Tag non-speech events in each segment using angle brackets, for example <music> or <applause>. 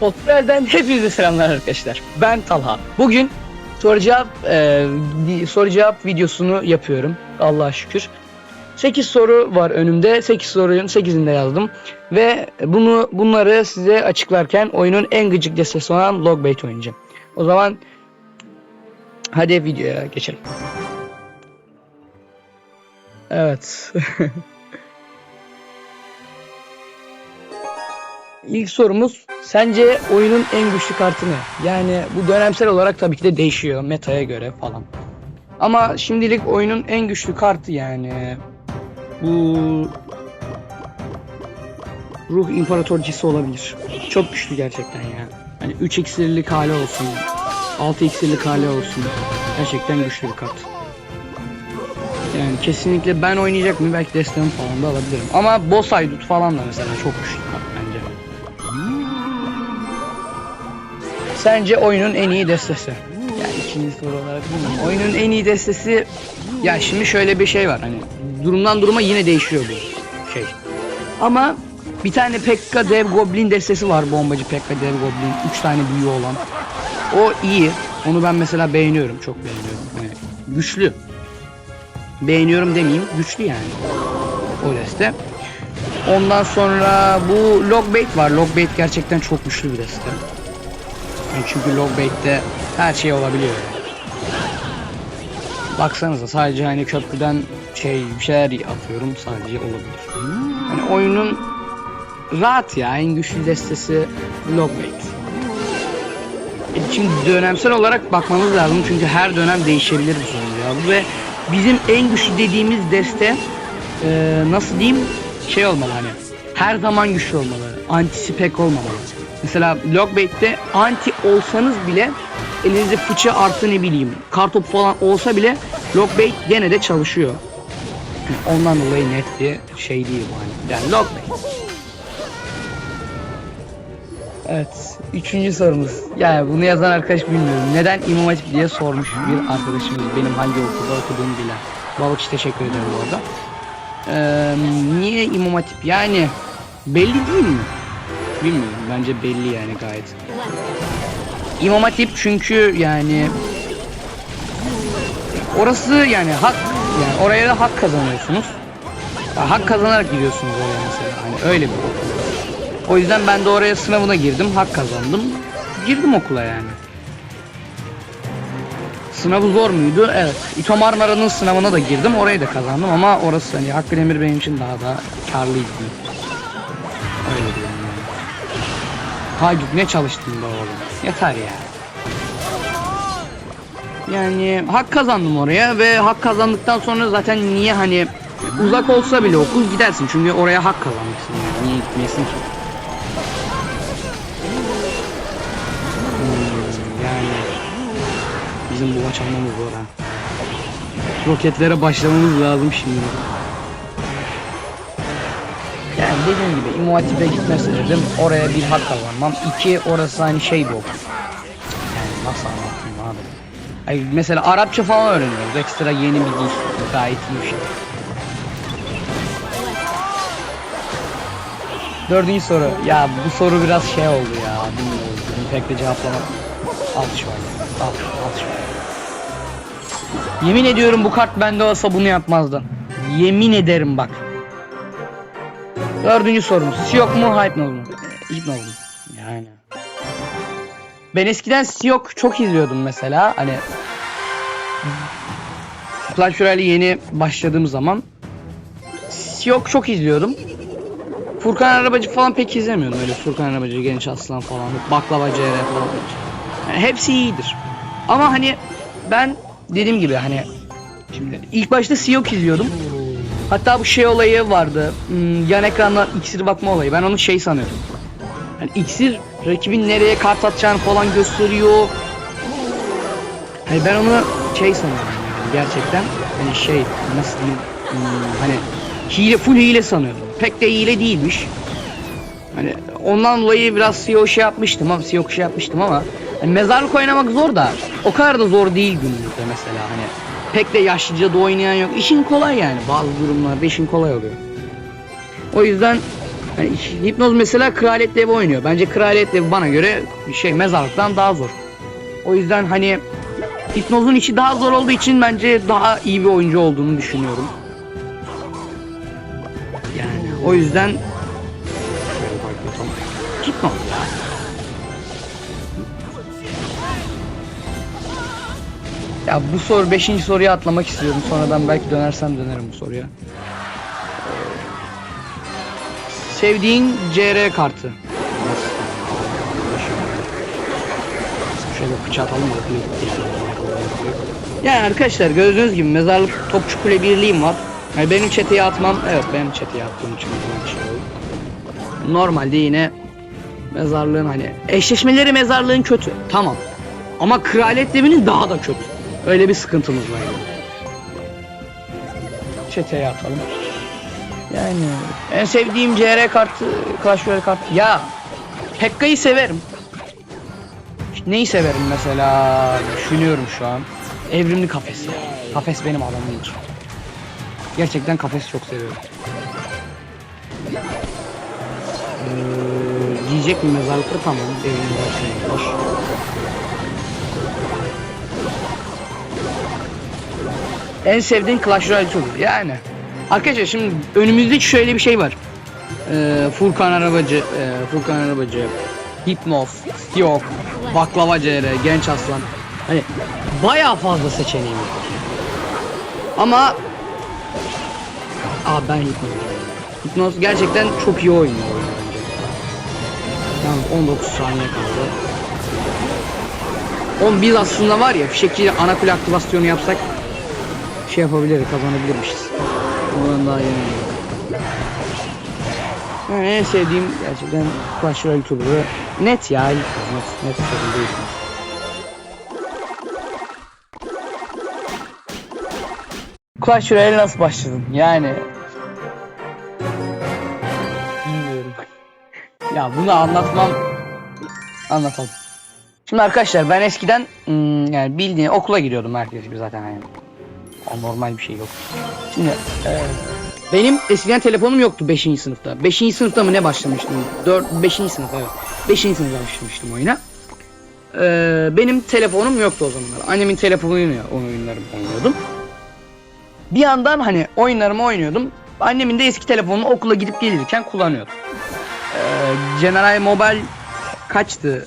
Potbel'den hepinize selamlar arkadaşlar. Ben Talha. Bugün soru cevap e, soru cevap videosunu yapıyorum. Allah'a şükür. 8 soru var önümde. 8 sorunun 8'ini de yazdım. Ve bunu bunları size açıklarken oyunun en gıcık destesi olan Logbait oynayacağım. O zaman hadi videoya geçelim. Evet. <laughs> İlk sorumuz sence oyunun en güçlü kartı ne? Yani bu dönemsel olarak tabii ki de değişiyor metaya göre falan. Ama şimdilik oyunun en güçlü kartı yani bu Ruh İmparatorcisi olabilir. Çok güçlü gerçekten ya. Hani 3 iksirlik hali olsun, 6 iksirlik hali olsun. Gerçekten güçlü bir kart. Yani kesinlikle ben oynayacak mı belki destemi falan da alabilirim. Ama boss haydut falan da mesela çok güçlü Sence oyunun en iyi destesi? Yani ikinci soru olarak bilmiyorum. Oyunun en iyi destesi ya şimdi şöyle bir şey var hani durumdan duruma yine değişiyor bu şey. Ama bir tane Pekka Dev Goblin destesi var bombacı Pekka Dev Goblin 3 tane büyüğü olan. O iyi. Onu ben mesela beğeniyorum. Çok beğeniyorum. Hani güçlü. Beğeniyorum demeyeyim. Güçlü yani. O deste. Ondan sonra bu Logbait var. Logbait gerçekten çok güçlü bir deste. Yani çünkü Logbait'te her şey olabiliyor. Baksanıza sadece hani köprüden şey bir şeyler atıyorum sadece olabilir. Hani oyunun rahat ya en güçlü destesi Logbait. E Şimdi dönemsel olarak bakmamız lazım çünkü her dönem değişebilir bu soru ya. Ve bizim en güçlü dediğimiz deste e, nasıl diyeyim şey olmalı hani her zaman güçlü olmalı. Antisi pek olmamalı. Mesela Logbait'te anti olsanız bile elinizde fıçı artı ne bileyim kartop falan olsa bile Logbait gene de çalışıyor. Yani ondan dolayı net bir şey değil bu hani. Yani Logbait. Evet. Üçüncü sorumuz. Yani bunu yazan arkadaş bilmiyorum. Neden İmam Hatip diye sormuş bir arkadaşımız. Benim hangi okulda okuduğumu bilen. Balıkçı teşekkür ederim bu arada. Ee, niye İmam Hatip? Yani belli değil mi? Bilmiyorum. Bence belli yani gayet. İmam Hatip çünkü yani orası yani hak yani oraya da hak kazanıyorsunuz. Ya hak kazanarak gidiyorsunuz oraya mesela. Hani öyle bir okul. O yüzden ben de oraya sınavına girdim, hak kazandım. Girdim okula yani. Sınavı zor muydu? Evet. İTO Marmara'nın sınavına da girdim, orayı da kazandım ama orası hani Hakkı Demir benim için daha da karlıydı. Haydut ne çalıştın be oğlum? Yeter ya. Yani hak kazandım oraya ve hak kazandıktan sonra zaten niye hani uzak olsa bile okul gidersin çünkü oraya hak kazanmışsın yani niye gitmeyesin ki? Hmm, yani bizim bu maç almamız zor ha. Roketlere başlamamız lazım şimdi. Yani dediğim gibi İmam Hatip'e gitmezse dedim oraya bir hak kazanmam. İki orası hani şey okul. Yani nasıl anlatayım abi. Ay mesela Arapça falan öğreniyoruz. Ekstra yeni bir dil. Gayet iyi bir şey. Dördüncü soru. Ya bu soru biraz şey oldu ya. Bilmiyorum. Pek de cevaplamak. Al şöyle. Al, al şöyle. Yemin ediyorum bu kart bende olsa bunu yapmazdı. Yemin ederim bak. Dördüncü sorumuz. Siyok mu Hypnol mu? Hypnol mu? Yani. Ben eskiden Siyok çok izliyordum mesela. Hani Clash Royale yeni başladığım zaman Siyok çok izliyordum. Furkan Arabacı falan pek izlemiyordum öyle Furkan Arabacı, Genç Aslan falan, Baklava CR falan. Yani hepsi iyidir. Ama hani ben dediğim gibi hani şimdi ilk başta Siyok izliyordum. Hatta bu şey olayı vardı. Hmm, yan ekrandan iksir bakma olayı. Ben onu şey sanıyordum. Yani iksir rakibin nereye kart atacağını falan gösteriyor. Hani ben onu şey sanıyordum yani gerçekten. Hani şey nasıl diyeyim hmm, hani hile full hile sanıyordum. Pek de hile değilmiş. Hani ondan dolayı biraz CEO şey yapmıştım ama CEO şey yapmıştım ama hani mezarlık oynamak zor da o kadar da zor değil günümüzde mesela hani pek de yaşlıca da oynayan yok. İşin kolay yani bazı durumlarda işin kolay oluyor. O yüzden Yani hipnoz mesela kraliyet devi oynuyor. Bence kraliyet devi bana göre şey mezarlıktan daha zor. O yüzden hani hipnozun içi daha zor olduğu için bence daha iyi bir oyuncu olduğunu düşünüyorum. Yani o yüzden hipnoz ya. Ya bu soru 5. soruya atlamak istiyorum. Sonradan belki dönersem dönerim bu soruya. Sevdiğin CR kartı. Şöyle bıçağı atalım. Yani arkadaşlar gördüğünüz gibi mezarlık topçu kule birliğim var. Yani benim çeteye atmam, evet benim çeteye attığım için şey. Normalde yine mezarlığın hani eşleşmeleri mezarlığın kötü. Tamam. Ama kraliyet devinin daha da kötü. Öyle bir sıkıntımız var. Çeteye atalım. Yani en sevdiğim CR kartı Clash Royale kartı. Ya Pekka'yı severim. Neyi severim mesela? Düşünüyorum şu an. Evrimli kafes ya. Kafes benim adamımdır. Gerçekten kafes çok seviyorum. Ee, giyecek mi mezarlıkta tamam. Evrimli kafes. En sevdiğin Clash Royale türü. Yani. Arkadaşlar şimdi önümüzde şöyle bir şey var. Ee, Furkan Arabacı, e, Furkan Arabacı, Hipnoz, Yok, Baklava CR, Genç Aslan. Hani bayağı fazla seçeneğimiz var. Ama Aa ben Hipnoz. Hipnoz gerçekten çok iyi oynuyor. Yalnız 19 saniye kaldı. Oğlum biz aslında var ya bir şekilde ana kule aktivasyonu yapsak şey yapabiliriz, kazanabilirmişiz. Oradan daha yeni. Yani en sevdiğim gerçekten Clash Royale YouTuber'ı net ya, net, net sorun değil. Clash Royale nasıl başladın? Yani bilmiyorum. ya bunu anlatmam anlatalım. Şimdi arkadaşlar ben eskiden hmm, yani bildiğin okula giriyordum herkes gibi zaten hani anormal bir şey yok. Şimdi e, benim eskiden telefonum yoktu 5. sınıfta. 5. sınıfta mı ne başlamıştım? 4 5. sınıf evet. 5. sınıfta başlamıştım oyuna. E, benim telefonum yoktu o zamanlar. Annemin telefonuyla oyunlarımı oynuyordum. Bir yandan hani oyunlarımı oynuyordum. Annemin de eski telefonunu okula gidip gelirken kullanıyordum. E, General Mobile kaçtı?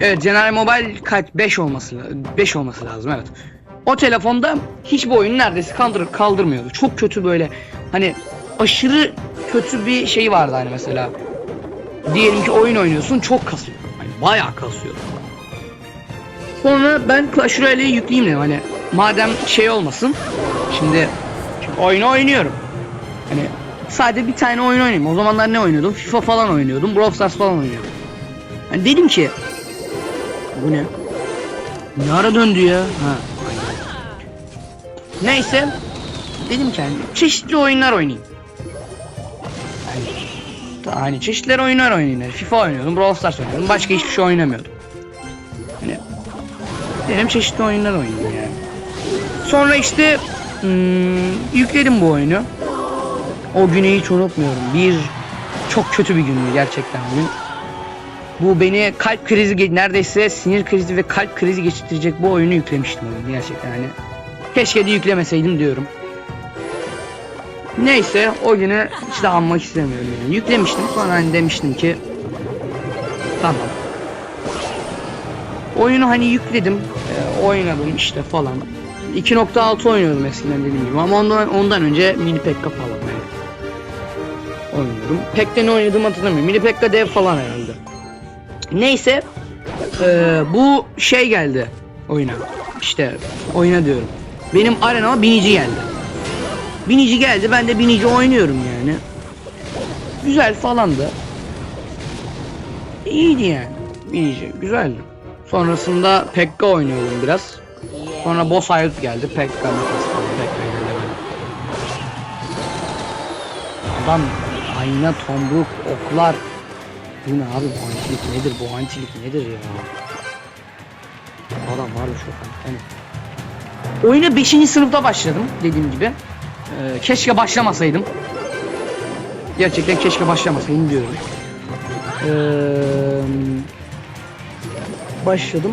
Evet General Mobile kaç 5 olması 5 olması lazım evet. O telefonda hiçbir oyun neredeyse kaldır, kaldırmıyordu. Çok kötü böyle hani aşırı kötü bir şey vardı hani mesela. Diyelim ki oyun oynuyorsun çok kasıyor. Hani bayağı kasıyor. Sonra ben Clash Royale'i yükleyeyim dedim hani madem şey olmasın. Şimdi, şimdi oyunu oynuyorum. Hani sadece bir tane oyun oynayayım. O zamanlar ne oynuyordum? FIFA falan oynuyordum. Brawl Stars falan oynuyordum. Hani dedim ki bu ne? Ne ara döndü ya? Ha. Neyse. Dedim ki hani çeşitli oyunlar oynayayım. Hani, hani çeşitli oyunlar oynayayım. Yani FIFA oynuyordum, Brawl Stars oynuyordum. Başka hiçbir şey oynamıyordum. Hani dedim çeşitli oyunlar oynayayım yani. Sonra işte hmm, yükledim bu oyunu. O günü hiç unutmuyorum. Bir çok kötü bir gündü gerçekten bugün. Bu beni kalp krizi neredeyse sinir krizi ve kalp krizi geçirecek bu oyunu yüklemiştim oyunu gerçekten hani. Keşke de yüklemeseydim diyorum. Neyse o günü hiç de anmak istemiyorum yani. Yüklemiştim sonra hani demiştim ki tamam. Oyunu hani yükledim, e, oynadım işte falan. 2.6 oynuyordum eskiden dediğim gibi ama ondan ondan önce mini pekka falan yani. Oynuyordum. Pekka ne oynadığımı hatırlamıyorum. Mini pekka dev falan herhalde. Neyse e, bu şey geldi oyuna. İşte oyuna diyorum. Benim arenama binici geldi. Binici geldi ben de binici oynuyorum yani. Güzel falandı. İyiydi yani. Binici güzeldi. Sonrasında Pekka oynuyordum biraz. Sonra boss Haydut geldi. Pekka falan. Pekka. Adam ayna, tomruk, oklar. Bu ne abi bu antilik nedir bu antilik nedir ya? Adam var şu an. Yani. Oyuna 5. sınıfta başladım dediğim gibi. Ee, keşke başlamasaydım. Gerçekten keşke başlamasaydım diyorum. Ee, başladım.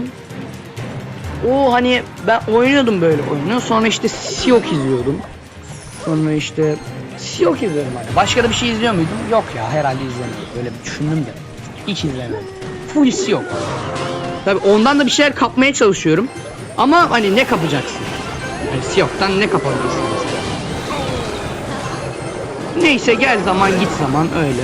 O hani ben oynuyordum böyle oyunu. Sonra işte Siok izliyordum. Sonra işte Siok izliyorum hani. Başka da bir şey izliyor muydum? Yok ya herhalde izlemedim. Öyle bir düşündüm de. Hiç izlemedim. Full Siok. Tabi ondan da bir şeyler kapmaya çalışıyorum. Ama hani ne kapacaksın? Yani Siok'tan ne kapabilirsin? Neyse gel zaman git zaman öyle.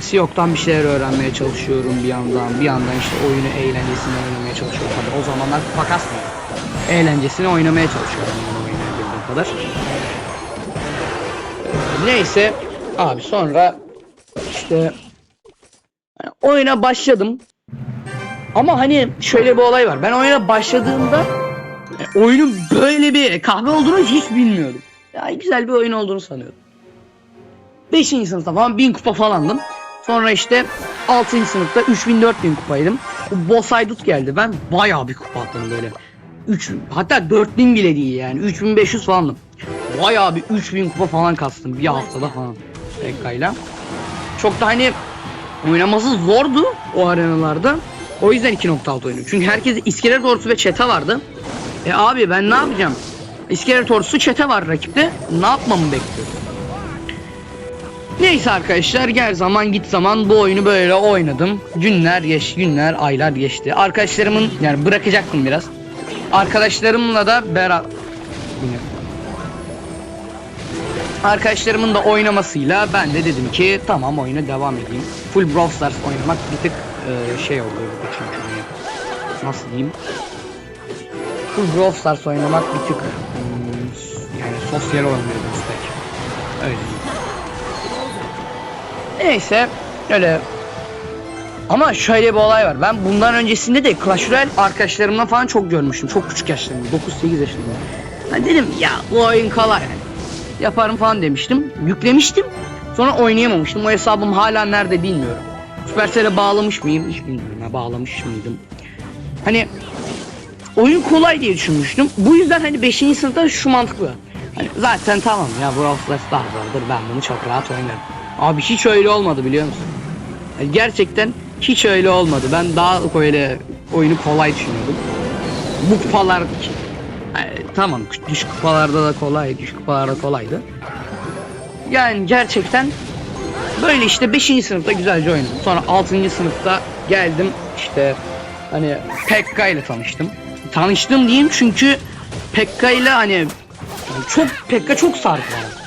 Siok'tan bir şeyler öğrenmeye çalışıyorum bir yandan. Bir yandan işte oyunu eğlencesini oynamaya çalışıyorum. Tabii o zamanlar kupa kasmıyor. Eğlencesini oynamaya çalışıyorum yani oynayabildiğim kadar. Ee, Neyse abi sonra işte yani oyuna başladım. Ama hani şöyle bir olay var. Ben oyuna başladığımda e, oyunun böyle bir kahve olduğunu hiç bilmiyordum. Ya güzel bir oyun olduğunu sanıyordum. 5. sınıfta falan 1000 kupa falandım. Sonra işte 6. sınıfta 3000 4000 kupaydım. Bu Boss Aydut geldi. Ben bayağı bir kupa attım böyle. 3 hatta 4000 bile değil yani. 3500 falandım. Bayağı bir 3000 kupa falan kastım bir haftada falan. Pekka'yla. Çok da hani oynaması zordu o arenalarda. O yüzden 2.6 oynuyorum. Çünkü herkes iskelet ordusu ve çete vardı. E abi ben ne yapacağım? İskelet ordusu çete var rakipte. Ne yapmamı bekliyorum? Neyse arkadaşlar gel zaman git zaman bu oyunu böyle oynadım. Günler geç, günler, aylar geçti. Arkadaşlarımın yani bırakacaktım biraz. Arkadaşlarımla da beraber Arkadaşlarımın da oynamasıyla ben de dedim ki tamam oyuna devam edeyim. Full Brawl Stars oynamak bir tık e, şey oldu çünkü hani nasıl diyeyim? Full Brawl Stars oynamak bir tık hmm, yani sosyal olmuyoruz pek. Öyle. Neyse öyle ama şöyle bir olay var. Ben bundan öncesinde de Clash Royale arkadaşlarımla falan çok görmüştüm. Çok küçük yaşlarımda. 9-8 yaşlarında. Ben dedim ya bu oyun kolay. Yaparım falan demiştim. Yüklemiştim. Sonra oynayamamıştım. O hesabım hala nerede bilmiyorum. Supercell'e bağlamış mıyım? Hiç bilmiyorum. Ya, bağlamış mıydım? Hani oyun kolay diye düşünmüştüm. Bu yüzden hani 5. sınıfta şu mantıklı. Hani zaten tamam ya Brawl Stars daha zordur. Ben bunu çok rahat oynarım. Abi hiç öyle olmadı biliyor musun? Yani gerçekten hiç öyle olmadı. Ben daha böyle oyunu kolay düşünüyordum. Bu kupalar yani, tamam düşük kupalarda da kolay, düşük kupalarda kolaydı. Yani gerçekten böyle işte 5. sınıfta güzelce oynadım. Sonra 6. sınıfta geldim işte hani Pekka ile tanıştım. Tanıştım diyeyim çünkü Pekka ile hani çok Pekka çok sardı bana.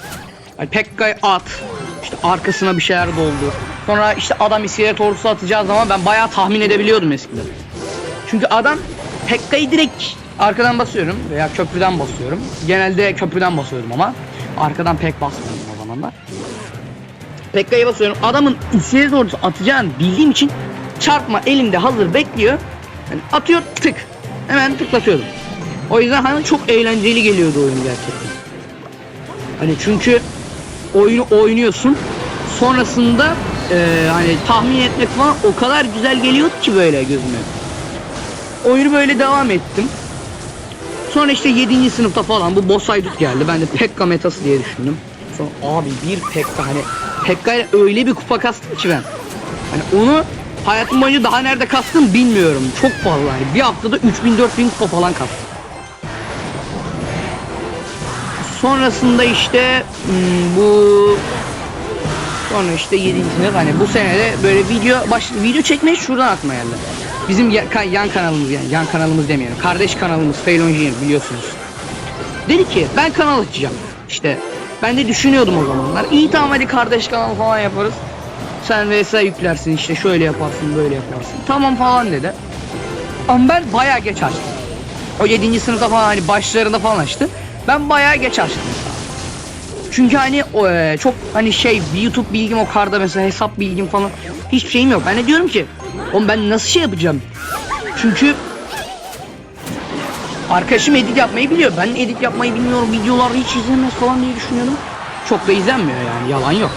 Hani Pekka'yı at, işte arkasına bir şeyler doldur. Sonra işte adam iskelet ordusu atacağı zaman ben bayağı tahmin edebiliyordum eskiden. Çünkü adam Pekka'yı direkt arkadan basıyorum veya köprüden basıyorum. Genelde köprüden basıyorum ama arkadan pek basmıyorum o zamanlar. Pekka'ya basıyorum. Adamın iskelet ordusu atacağını bildiğim için çarpma elimde hazır bekliyor. Yani atıyor tık. Hemen tıklatıyordum. O yüzden hani çok eğlenceli geliyordu oyun gerçekten. Hani çünkü oyunu oynuyorsun. Sonrasında e, hani tahmin etmek falan o kadar güzel geliyordu ki böyle gözüme. Oyunu böyle devam ettim. Sonra işte 7. sınıfta falan bu boss geldi. Ben de Pekka metası diye düşündüm. Sonra abi bir Pekka hani Pekka öyle bir kupa kastım ki ben. Hani onu hayatım boyunca daha nerede kastım bilmiyorum. Çok fazla yani. Bir haftada 3000 4000 kupa falan kastım. Sonrasında işte hmm, bu sonra işte 7. sınıf hani bu senede böyle video baş video çekmeye şuradan aklıma geldi. Bizim ya- ka- yan kanalımız yani yan kanalımız demeyelim. Kardeş kanalımız Failon Junior biliyorsunuz. Dedi ki ben kanal açacağım. İşte ben de düşünüyordum o zamanlar. İyi tamam hadi kardeş kanal falan yaparız. Sen VS yüklersin işte şöyle yaparsın böyle yaparsın. Tamam falan dedi. Ama ben bayağı geç açtım. O 7. sınıfta falan hani başlarında falan açtı. Ben bayağı geç açtım. Çünkü hani o, e, çok hani şey YouTube bilgim o karda mesela hesap bilgim falan hiçbir şeyim yok. Ben de diyorum ki oğlum ben nasıl şey yapacağım? Çünkü arkadaşım edit yapmayı biliyor. Ben edit yapmayı bilmiyorum. Videolar hiç izlenmez falan diye düşünüyordum. Çok da izlenmiyor yani yalan yok.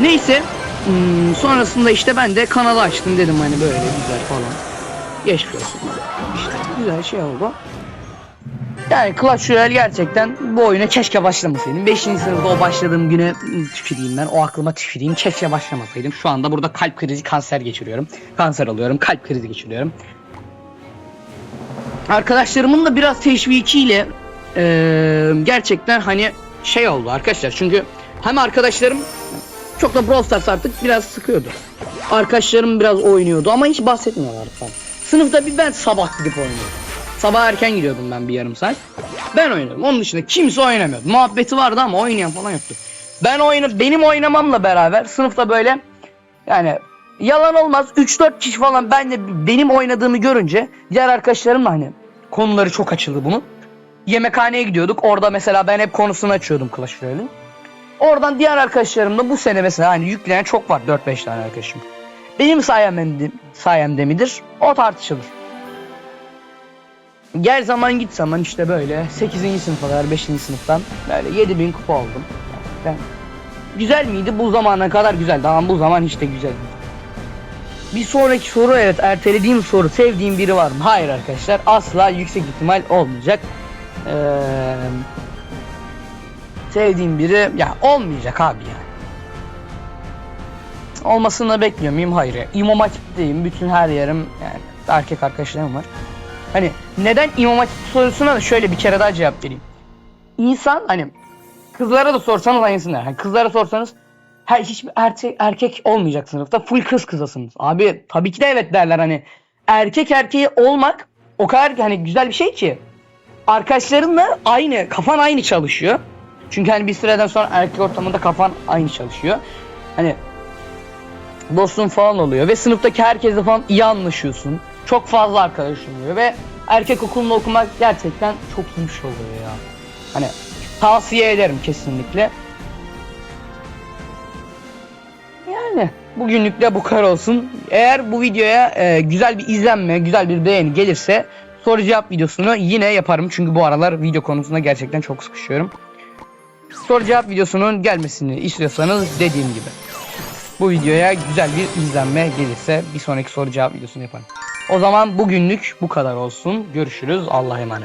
Neyse hmm, sonrasında işte ben de kanalı açtım dedim hani böyle güzel falan. Geçmiş olsun. İşte güzel şey oldu. Yani Clash Royale gerçekten bu oyuna keşke başlamasaydım. 5. sınıfta o başladığım güne tüküreyim ben. O aklıma tüküreyim. Keşke başlamasaydım. Şu anda burada kalp krizi kanser geçiriyorum. Kanser alıyorum. Kalp krizi geçiriyorum. Arkadaşlarımın da biraz teşvikiyle eee, gerçekten hani şey oldu arkadaşlar. Çünkü hem arkadaşlarım çok da Brawl Stars artık biraz sıkıyordu. Arkadaşlarım biraz oynuyordu ama hiç bahsetmiyorlardı falan. Sınıfta bir ben sabah gidip oynuyordum. Sabah erken gidiyordum ben bir yarım saat. Ben oynuyordum. Onun dışında kimse oynamıyordu. Muhabbeti vardı ama oynayan falan yoktu. Ben oyunu benim oynamamla beraber sınıfta böyle yani yalan olmaz 3-4 kişi falan ben de benim oynadığımı görünce diğer arkadaşlarımla hani konuları çok açıldı bunun. Yemekhaneye gidiyorduk. Orada mesela ben hep konusunu açıyordum Clash Royale'in. Oradan diğer arkadaşlarımla bu sene mesela hani yükleyen çok var 4-5 tane arkadaşım. Benim sayemde, sayemde midir? O tartışılır. Gel zaman git zaman işte böyle 8. sınıfa kadar 5. sınıftan böyle 7000 kupa oldum. Gerçekten güzel miydi? Bu zamana kadar güzeldi ama bu zaman hiç de güzel değil. Bir sonraki soru evet ertelediğim soru sevdiğim biri var mı? Hayır arkadaşlar asla yüksek ihtimal olmayacak. Ee, sevdiğim biri ya olmayacak abi ya. Olmasını da bekliyor muyum? Hayır. İmam Hatip'teyim. Bütün her yerim yani erkek arkadaşlarım var. Hani neden İmam Hatip sorusuna da şöyle bir kere daha cevap vereyim. İnsan hani kızlara da sorsanız aynısını. Hani kızlara sorsanız her hiçbir erkek erkek olmayacak sınıfta. Full kız kızasınız. Abi tabii ki de evet derler hani. Erkek erkeği olmak o kadar hani güzel bir şey ki. Arkadaşlarınla aynı, kafan aynı çalışıyor. Çünkü hani bir süreden sonra erkek ortamında kafan aynı çalışıyor. Hani dostun falan oluyor ve sınıftaki herkesle falan iyi anlaşıyorsun. Çok fazla arkadaşın oluyor ve erkek okulunda okumak gerçekten çok iyi bir şey oluyor ya. Hani tavsiye ederim kesinlikle. Yani bugünlük de bu kadar olsun. Eğer bu videoya e, güzel bir izlenme, güzel bir beğeni gelirse soru cevap videosunu yine yaparım. Çünkü bu aralar video konusunda gerçekten çok sıkışıyorum. Soru cevap videosunun gelmesini istiyorsanız dediğim gibi. Bu videoya güzel bir izlenme gelirse bir sonraki soru cevap videosunu yaparım. O zaman bugünlük bu kadar olsun. Görüşürüz. Allah'a emanet.